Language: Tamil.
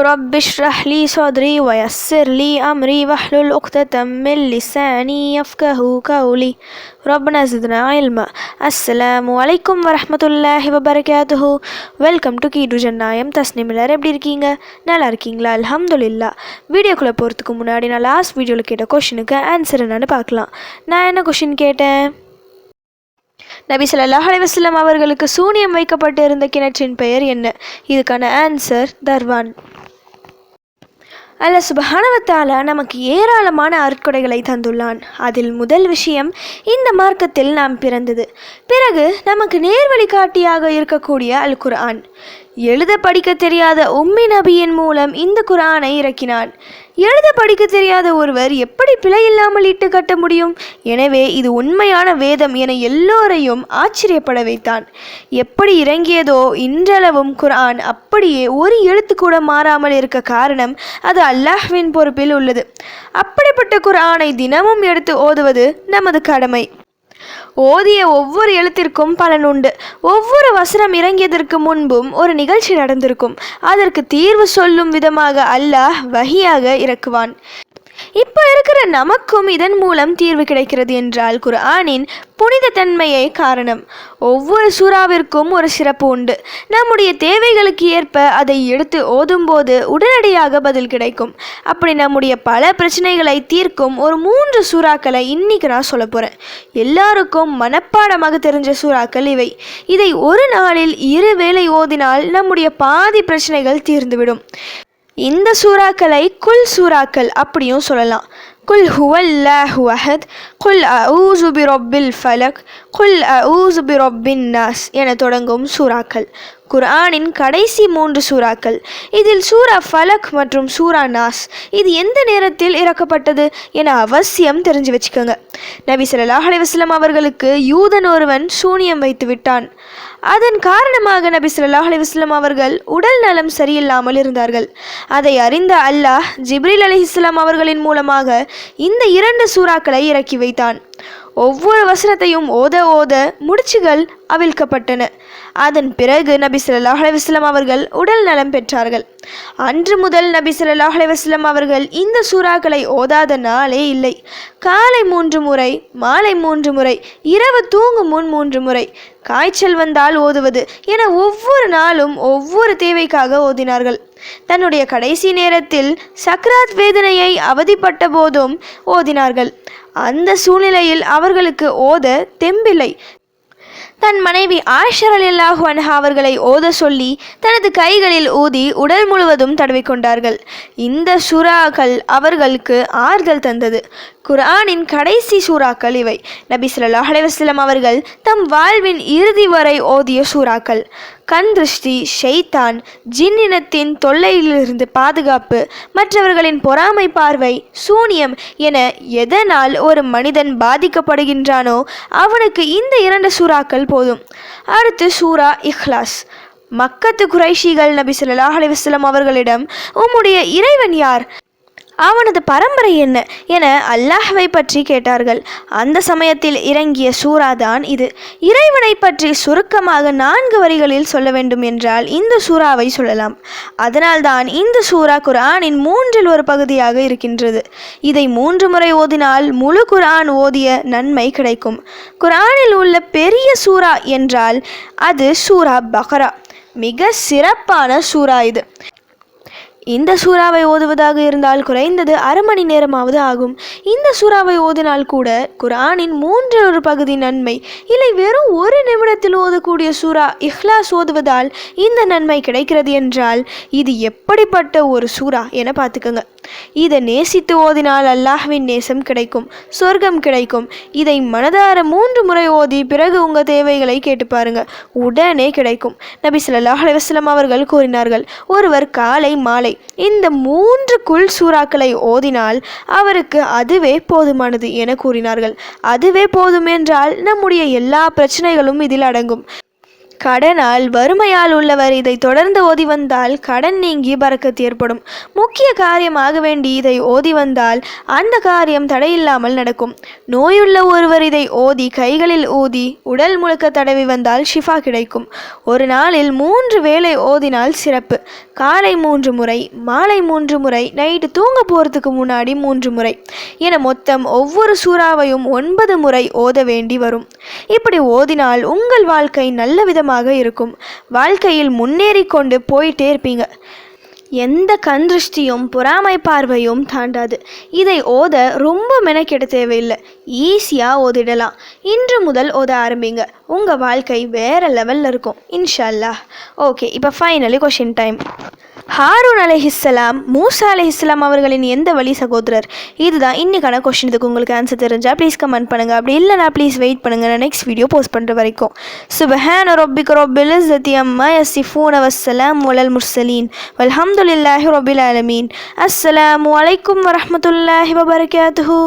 رب اشرح لي صدري ويسر لي أمري واحلل عقدة من لساني يفقه قولي ربنا زدنا علما السلام عليكم ورحمة الله وبركاته வெல்கம் டு கீடு ஜன்னாயம் தஸ்னிம் எல்லாரும் எப்படி இருக்கீங்க நல்லா இருக்கீங்களா அல்ஹம்துலில்லா வீடியோக்குள்ளே போகிறதுக்கு முன்னாடி நான் லாஸ்ட் வீடியோவில் கேட்ட கொஷினுக்கு ஆன்சர் என்னன்னு பார்க்கலாம் நான் என்ன கொஷின் கேட்டேன் நபி ஸல்லல்லாஹு அலைஹி வஸல்லம் அவர்களுக்கு சூனியம் வைக்கப்பட்டு இருந்த கிணற்றின் பெயர் என்ன இதுக்கான ஆன்சர் தர்வான் அல்ல சுபஹானவத்தால நமக்கு ஏராளமான அருட்கொடைகளை தந்துள்ளான். அதில் முதல் விஷயம் இந்த மார்க்கத்தில் நாம் பிறந்தது. பிறகு நமக்கு நேர்வழிகாட்டியாக இருக்கக்கூடிய அல் குர்ஆன் எழுத படிக்க தெரியாத உம்மி நபியின் மூலம் இந்த குரானை இறக்கினான். எழுத படிக்க தெரியாத ஒருவர் எப்படி பிழை இல்லாமல் இட்டு கட்ட முடியும்? எனவே இது உண்மையான வேதம் என எல்லோரையும் ஆச்சரியப்பட வைத்தான். எப்படி இறங்கியதோ இன்றளவும் குர்ஆன் அப்படியே ஒரு எழுத்து கூட மாறாமல் இருக்க காரணம் அது அல்லாஹ்வின் பொறுப்பில் உள்ளது. அப்படிப்பட்ட குர்ஆனை தினமும் எடுத்து ஓதுவது நமது கடமை. ஓதிய ஒவ்வொரு எழுத்திற்கும் பலன் உண்டு. ஒவ்வொரு வசனம் இறங்கியதற்கு முன்பும் ஒரு நிகழ்ச்சி நடந்திருக்கும். அதற்கு தீர்வு சொல்லும் விதமாக அல்லாஹ் வகியாக இறக்குவான். இப்போ இருக்கிற நமக்கும் இதன் மூலம் தீர்வு கிடைக்கிறது என்றால் குர்ஆனின் புனித தன்மையே காரணம். ஒவ்வொரு சூறாவிற்கும் ஒரு சிறப்பு உண்டு. நம்முடைய தேவைகளுக்கு ஏற்ப அதை எடுத்து ஓதும்போது உடனடியாக பதில் கிடைக்கும். அப்படி நம்முடைய பல பிரச்சனைகளை தீர்க்கும் ஒரு மூன்று சூறாக்களை இன்னைக்கு நான் சொல்ல போகிறேன் எல்லாருக்கும் மனப்பாடமாக தெரிஞ்ச சூறாக்கள் இவை. இதை ஒரு நாளில் இரு வேளை ஓதினால் நம்முடைய பாதி பிரச்சனைகள் தீர்ந்துவிடும். இந்த சூறாக்களை குல் சூறாக்கள் அப்படியும் சொல்லலாம். குல் ஹுவல்லாஹு அஹத் குல் அஊசு பி ரொப்பில் ஃபலக் குல் அஊசு பி ரொப்பின் நாஸ் என தொடங்கும் சூறாக்கள். குர்ஆனின் கடைசி மூன்று சூறாக்கள். இதில் சூரா ஃபலக் மற்றும் சூரா நாஸ். இது எந்த நேரத்தில் இறக்கப்பட்டது என அவசியம் தெரிஞ்சு வச்சுக்கோங்க. நபி சொல்லாஹ் அலைஹி அவர்களுக்கு யூதன் ஒருவன் சூனியம் வைத்து விட்டான். அதன் காரணமாக நபி சொல்லாஹ் அலைஹி அவர்கள் உடல் நலம் சரியில்லாமல் இருந்தார்கள். அதை அறிந்த அல்லாஹ் ஜிப்ரில் அலி இஸ்லாம் அவர்களின் மூலமாக இந்த இரண்டு சூறாக்களை இறக்கி வைத்தான். ஒவ்வொரு வசனத்தையும் ஓத ஓத முடிச்சுகள் அவிழ்க்கப்பட்டன. அதன் பிறகு நபி சொல்லாஹ் அலைஹி அவர்கள் உடல் நலம் பெற்றார்கள். அன்று முதல் நபி சொல்லாஹ் அலைஹி அவர்கள் இந்த சூறாக்களை ஓதாத நாளே இல்லை. காலை மூன்று முறை மாலை மூன்று முறை இரவு தூங்கும் முன் மூன்று முறை காய்ச்சல் வந்தால் ஓதுவது என ஒவ்வொரு நாளும் ஒவ்வொரு தேவைக்காக ஓதினார்கள். தன்னுடைய கடைசி நேரத்தில் சக்ராத் வேதனையை அவதிப்பட்ட போதும் ஓதினார்கள். அந்த சூழ்நிலையில் அவர்களுக்கு ஓத தெம்பில்லை. தன் மனைவி ஆஷர் அலில்லாஹு அன்ஹா அவர்களை ஓத சொல்லி தனது கைகளில் ஊதி உடல் முழுவதும் தடவிக்கொண்டார்கள் இந்த சூறாக்கள் அவர்களுக்கு ஆறுதல் தந்தது. குர்ஆனின் கடைசி சூறாக்கள் இவை. நபி சொல்லாஹ் அலைவாஸ்லம் அவர்கள் தம் வாழ்வின் இறுதி வரை ஓதிய சூறாக்கள். கண் திருஷ்டி ஷெய்தான் ஜின்னினத்தின் தொல்லையிலிருந்து பாதுகாப்பு மற்றவர்களின் பொறாமை பார்வை சூனியம் என எதனால் ஒரு மனிதன் பாதிக்கப்படுகின்றானோ அவனுக்கு இந்த இரண்டு சூறாக்கள் போதும். அடுத்து சூரா இஹ்லாஸ். மக்கத்து குறைஷிகள் நபி ஸல்லல்லாஹு அலைஹி அவர்களிடம் உம்முடைய இறைவன் யார்? அவனது பரம்பரை என்ன என அல்லாஹ்வை பற்றி கேட்டார்கள். அந்த சமயத்தில் இறங்கிய சூறாதான் இது. இறைவனை பற்றி சுருக்கமாக நான்கு வரிகளில் சொல்ல வேண்டும் என்றால் இந்த சூறாவை சொல்லலாம். அதனால்தான் இந்த சூரா குரானின் மூன்றில் ஒரு பகுதியாக இருக்கின்றது. இதை மூன்று முறை ஓதினால் முழு குரான் ஓதிய நன்மை கிடைக்கும். குரானில் உள்ள பெரிய சூரா என்றால் அது சூரா பஹரா. மிக சிறப்பான சூரா இது. இந்த சூறாவை ஓதுவதாக இருந்தால் குறைந்தது அரை மணி நேரமாவது ஆகும். இந்த சூறாவை ஓதினால் கூட குரானின் மூன்று ஒரு பகுதி நன்மை. இல்லை வெறும் ஒரு நிமிடத்தில் ஓதக்கூடிய சூறா இஹ்லாஸ் ஓதுவதால் இந்த நன்மை கிடைக்கிறது என்றால் இது எப்படிப்பட்ட ஒரு சூறா என பார்த்துக்கோங்க. இதை நேசித்து ஓதினால் அல்லாஹ்வின் நேசம் கிடைக்கும் சொர்க்கம் கிடைக்கும். இதை மனதார மூன்று முறை ஓதி பிறகு உங்கள் தேவைகளை கேட்டு பாருங்க. உடனே கிடைக்கும். நபி சொல்லாஹ் அலுவலம் அவர்கள் கூறினார்கள் ஒருவர் காலை மாலை இந்த மூன்று குல் சூறாக்களை ஓதினால் அவருக்கு அது அதுவே போதுமானது என கூறினார்கள். அதுவே போதுமென்றால் நம்முடைய எல்லா பிரச்சனைகளும் இதில் அடங்கும். கடனால் வறுமையால் உள்ளவர் இதை தொடர்ந்து ஓதி வந்தால் கடன் நீங்கி பறக்கத்து ஏற்படும். முக்கிய காரியமாக வேண்டி இதை ஓதி வந்தால் அந்த காரியம் தடையில்லாமல் நடக்கும். நோயுள்ள ஒருவர் இதை ஓதி கைகளில் ஊதி உடல் முழுக்க தடவி வந்தால் ஷிஃபா கிடைக்கும். ஒரு நாளில் மூன்று வேளை ஓதினால் சிறப்பு. காலை மூன்று முறை மாலை மூன்று முறை நைட்டு தூங்க போகிறதுக்கு முன்னாடி மூன்று முறை என மொத்தம் ஒவ்வொரு சூறாவையும் ஒன்பது முறை ஓத வேண்டி வரும். இப்படி ஓதினால் உங்கள் வாழ்க்கை நல்ல ஆனந்தமாக இருக்கும். வாழ்க்கையில் முன்னேறி கொண்டு போயிட்டே இருப்பீங்க. எந்த கண்திருஷ்டியும் பொறாமை பார்வையும் தாண்டாது. இதை ஓத ரொம்ப மெனக்கெட தேவையில்லை. ஈஸியாக ஓதிடலாம். இன்று முதல் ஓத ஆரம்பிங்க. உங்கள் வாழ்க்கை வேறு லெவலில் இருக்கும். இன்ஷா அல்லாஹ் ஓகே இப்போ ஃபைனலி கொஷின் டைம் ஹாரூன் அலைஹிஸ்ஸலாம் மூசா அலைஹிஸ்ஸலாம் அவர்களின் எந்த வழி சகோதரர்? இதுதான் இன்னைக்கான கொஷின் இதுக்கு உங்களுக்கு ஆன்சர் தெரிஞ்சால் ப்ளீஸ் கமெண்ட் பண்ணுங்கள் அப்படி இல்லைனா ப்ளீஸ் வெயிட் பண்ணுங்கள் நான் நெக்ஸ்ட் வீடியோ போஸ்ட் பண்ணுற வரைக்கும். சுபஹான் ரொபிக் ரொபில் இஸ்ஸத்தி அம்மா யசிஃபூன் அவசலாம் வலல் முர்சலீன் வல்ஹம்துலில்லாஹி ரொபில் அலமீன் அஸ்ஸலாமு அலைக்கும் வரமத்துல்லாஹி வபரகாத்துஹு.